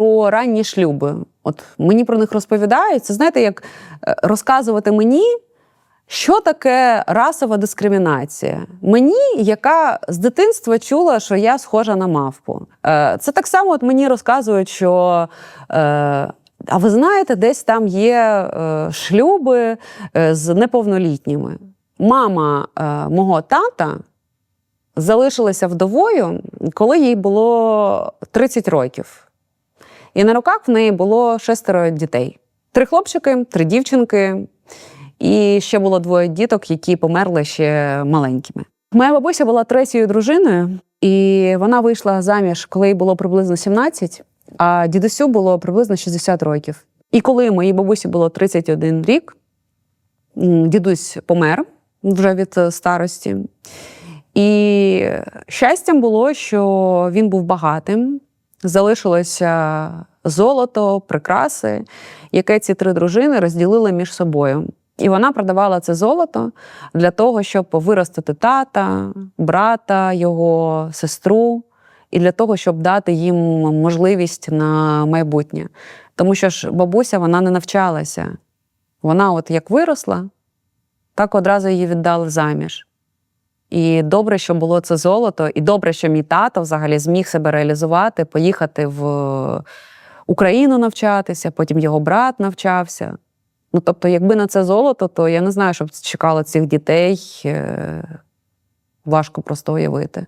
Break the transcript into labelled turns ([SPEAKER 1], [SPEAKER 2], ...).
[SPEAKER 1] Про ранні шлюби. От мені про них розповідають. Це знаєте, як е, розказувати мені, що таке расова дискримінація. Мені, яка з дитинства чула, що я схожа на мавпу. Е, Це так само, от мені розказують, що. е, А ви знаєте, десь там є шлюби з неповнолітніми. Мама мого тата залишилася вдовою, коли їй було 30 років. І на руках в неї було шестеро дітей: три хлопчики, три дівчинки, і ще було двоє діток, які померли ще маленькими. Моя бабуся була третьою дружиною, і вона вийшла заміж, коли їй було приблизно 17, а дідусю було приблизно 60 років. І коли моїй бабусі було 31 рік, дідусь помер вже від е, старості. І щастям було, що він був багатим, залишилося золото, прикраси, яке ці три дружини розділили між собою. І вона продавала це золото для того, щоб виростити тата, брата, його сестру, і для того, щоб дати їм можливість на майбутнє. Тому що ж бабуся вона не навчалася. Вона, от як виросла, так одразу її віддали заміж. І добре, що було це золото, і добре, що мій тато взагалі зміг себе реалізувати, поїхати в Україну навчатися, потім його брат навчався. Ну, тобто, якби на це золото, то я не знаю, що б чекало цих дітей. е, Важко просто уявити.